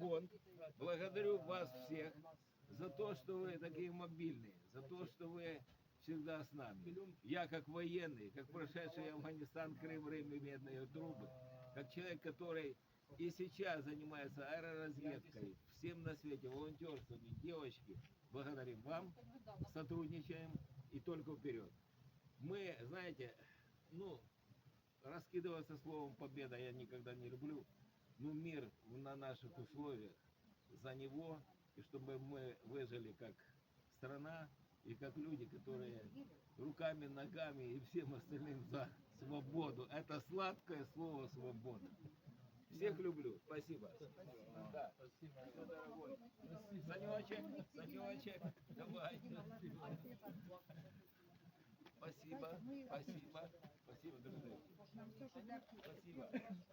фонд. Благодарю вас всех за то, что вы такие мобильные, за то, что вы всегда с нами. Я как военный, как прошедший Афганистан, Крым, Рим и Медные трубы, как человек, который и сейчас занимается аэроразведкой, всем на свете, волонтерством, девочки, благодарим вам, сотрудничаем и только вперед. Мы, знаете, ну, раскидываться словом победа я никогда не люблю, но мир на наших условиях, за него, и чтобы мы выжили как страна и как люди, которые руками, ногами и всем остальным за свободу. Это сладкое слово свобода. Всех люблю. Спасибо. Да. Всё, дорогой. Санечек, Санечек, давай. Спасибо, спасибо, спасибо, друзья. Спасибо, спасибо.